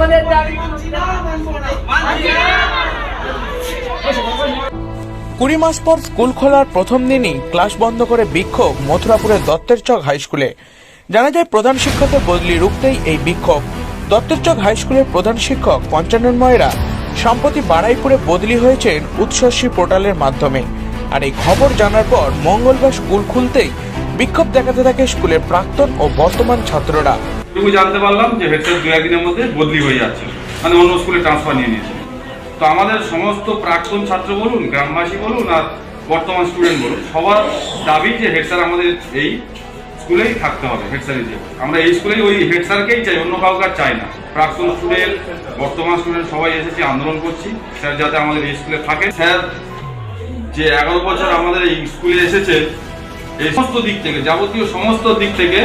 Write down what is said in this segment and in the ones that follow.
আমাদের দাবি কুড়ি মাস পর স্কুল খোলার প্রথম দিনই ক্লাস বন্ধ করে বিক্ষোভ মথুরাপুরের দত্তের চক হাই স্কুলে। জানা যায়, প্রধান শিক্ষকের বদলি রুখতেই এই বিক্ষোভ। দত্তের চক হাই স্কুলের প্রধান শিক্ষক পঞ্চানন ময়রা সম্প্রতি বাড়াইপুরে বদলি হয়েছেন উৎসর্ষী পোর্টালের মাধ্যমে। আর এই খবর জানার পর মঙ্গলবার স্কুল খুলতেই বিক্ষোভ দেখাতে থাকে স্কুলের প্রাক্তন ও বর্তমান ছাত্ররা। এটুকু জানতে পারলাম যে হেড দু একদিনের মধ্যে বদলি হয়ে যাচ্ছে। মানে অন্য স্কুলে ট্রান্সফার নিয়ে নিয়েছে। তো আমাদের সমস্ত প্রাক্তন ছাত্র বলুন, গ্রামবাসী বলুন আর বর্তমান স্টুডেন্ট বলুন, সবার দাবি যে হেড আমাদের এই স্কুলেই থাকতে হবে হেড হিসেবে আমরা এই স্কুলেই ওই হেড স্যারকেই চাই, অন্য কাউকে আর চাই না। প্রাক্তন স্টুডেন্ট বর্তমান স্টুডেন্ট সবাই এসেছি, আন্দোলন করছি। স্যার যাতে আমাদের এই স্কুলে থাকে। স্যার যে এগারো বছর আমাদের এই স্কুলে এসেছে, এই সমস্ত দিক থেকে, যাবতীয় সমস্ত দিক থেকে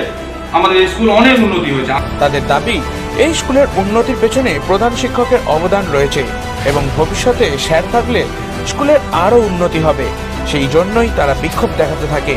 আমাদের স্কুল অনেক উন্নতি হয়েছে। তাদের দাবি, এই স্কুলের উন্নতির পেছনে প্রধান শিক্ষকের অবদান রয়েছে এবং ভবিষ্যতে স্যার থাকলে স্কুলের আরও উন্নতি হবে। সেই জন্যই তারা বিক্ষোভ দেখাতে থাকে।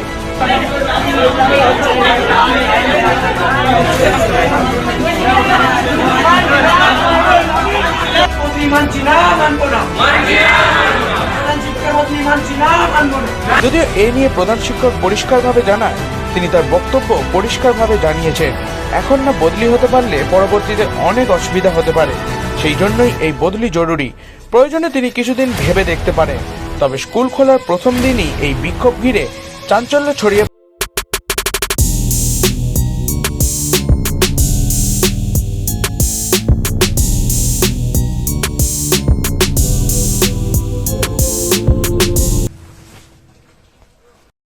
যদিও এ নিয়ে প্রধান শিক্ষক পরিষ্কারভাবে জানায় তিনি তার বক্তব্য পরিষ্কারভাবে জানিয়েছেন। এখন না বদলি হতে পারলে পরবর্তীতে অনেক অসুবিধা হতে পারে। সেই জন্যই এই বদলি জরুরি। প্রয়োজনে তিনি কিছুদিন ভেবে দেখতে পারেন। তবে স্কুল খোলার প্রথম দিনই এই বিক্ষোভ ঘিরে চাঞ্চল্য ছড়িয়ে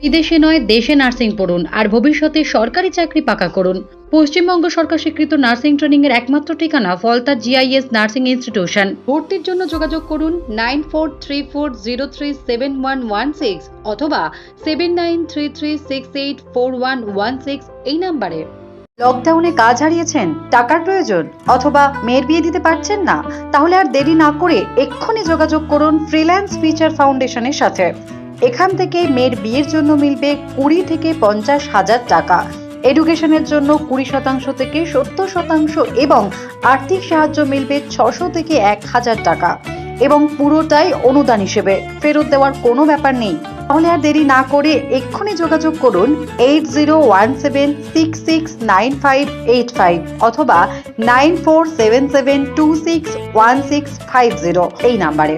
বিদেশে নয়, দেশে নার্সিং পড়ুন আর ভবিষ্যতে সরকারি চাকরি পাকা করুন। পশ্চিমবঙ্গ সরকার স্বীকৃত নার্সিং ট্রেনিং এর একমাত্র ঠিকানা ফলতা জিআইএস নার্সিং ইনস্টিটিউশন। ভর্তির জন্য যোগাযোগ করুন nine four three four zero three seven one one six অথবা seven nine three three six eight four one one six এই নাম্বারে। লকডাউনে কাজ হারিয়েছেন, টাকার প্রয়োজন, অথবা মেয়ের বিয়ে দিতে পারছেন না, তাহলে আর দেরি না করে এক্ষুনি যোগাযোগ করুন ফ্রিল্যান্স ফিচার ফাউন্ডেশনের সাথে। এখান থেকে মেয়ের বিয়ের জন্য মিলবে কুড়ি থেকে পঞ্চাশ হাজার টাকা। এডুকেশনের জন্য কুড়ি শতাংশ থেকে সত্তর শতাংশ এবং আর্থিক সাহায্য মিলবে ছশো থেকে এক হাজার টাকা। এবং পুরোটাই অনুদান হিসেবে। ফেরত দেওয়ার কোনো ব্যাপার নেই। তাহলে আর দেরি না করে এক্ষুনি যোগাযোগ করুন eight zero one seven six six nine five eight five অথবা nine four seven seven two six one six five zero এই নাম্বারে।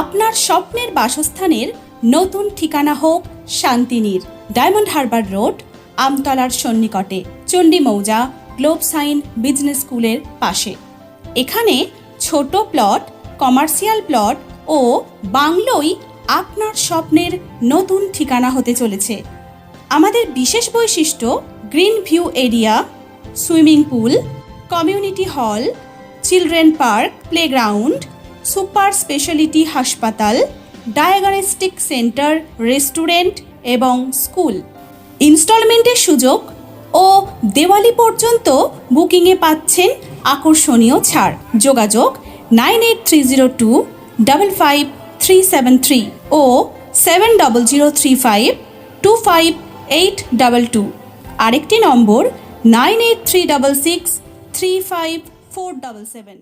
আপনার স্বপ্নের বাসস্থানের নতুন ঠিকানা হোক শান্তিনীর, ডায়মন্ড হারবার রোড, আমতলার সন্নিকটে, চণ্ডী মৌজা, গ্লোব সাইন বিজনেস স্কুলের পাশে। এখানে ছোট প্লট, কমার্শিয়াল প্লট ও বাংলোই আপনার স্বপ্নের নতুন ঠিকানা হতে চলেছে। আমাদের বিশেষ বৈশিষ্ট্য, green view area, swimming pool, community hall, children park, playground super speciality হাসপাতাল, ডায়াগনস্টিক সেন্টার, রেস্টুরেন্ট এবং স্কুল। ইনস্টলমেন্টের সুযোগ ও দেওয়ালি পর্যন্ত বুকিংয়ে পাচ্ছেন আকর্ষণীয় ছাড়। যোগাযোগ nine eight three zero two double five three seven three ও seven double zero three five two five eight double two. আরেকটি নম্বর nine eight three double six three five four double seven.